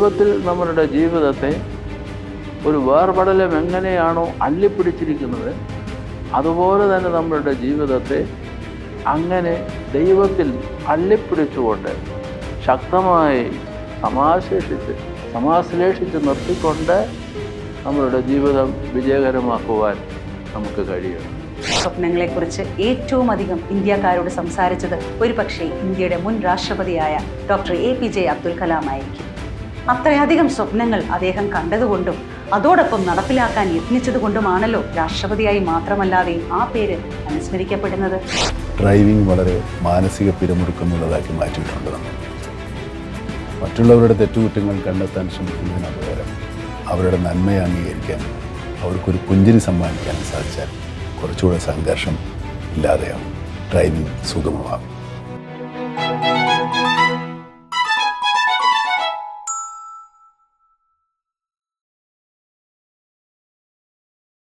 ദൈവത്തിൽ നമ്മളുടെ ജീവിതത്തെ ഒരു വേർപടലം എങ്ങനെയാണോ അള്ളിപ്പിടിച്ചിരിക്കുന്നത് അതുപോലെ തന്നെ നമ്മളുടെ ജീവിതത്തെ അങ്ങനെ ദൈവത്തിൽ അള്ളിപ്പിടിച്ചുകൊണ്ട് ശക്തമായി സമാശേഷിച്ച് സമാശ്ലേഷിച്ച് നിർത്തിക്കൊണ്ട് നമ്മളുടെ ജീവിതം വിജയകരമാക്കുവാൻ നമുക്ക് കഴിയും സ്വപ്നങ്ങളെക്കുറിച്ച് ഏറ്റവും അധികം ഇന്ത്യക്കാരോട് സംസാരിച്ചത് ഒരുപക്ഷെ ഇന്ത്യയുടെ മുൻ രാഷ്ട്രപതിയായ doctor A P J Abdul Kalam ആയിരിക്കും അത്രയധികം സ്വപ്നങ്ങൾ അദ്ദേഹം കണ്ടതുകൊണ്ടും അതോടൊപ്പം നടപ്പിലാക്കാൻ യത്നിച്ചതുകൊണ്ടുമാണല്ലോ രാഷ്ട്രപതിയായി മാത്രമല്ലാതെ ആ പേര് അനുസ്മരിക്കപ്പെടുന്നത്. ഡ്രൈവിംഗ് വളരെ മാനസിക പിരിമുറുക്കമുള്ളതാക്കി മാറ്റിയിട്ടുണ്ട് മറ്റുള്ളവരുടെ തെറ്റുകുറ്റങ്ങൾ കണ്ടെത്താൻ ശ്രമിക്കുന്നതിന് പകരം അവരുടെ നന്മയെ അംഗീകരിക്കാൻ അവർക്കൊരു പുഞ്ചിരി സമ്മാനിക്കാൻ സാധിച്ചാൽ കുറച്ചുകൂടെ സംഘർഷം ഇല്ലാതെയാവും ഡ്രൈവിംഗ് സുഗമമാകും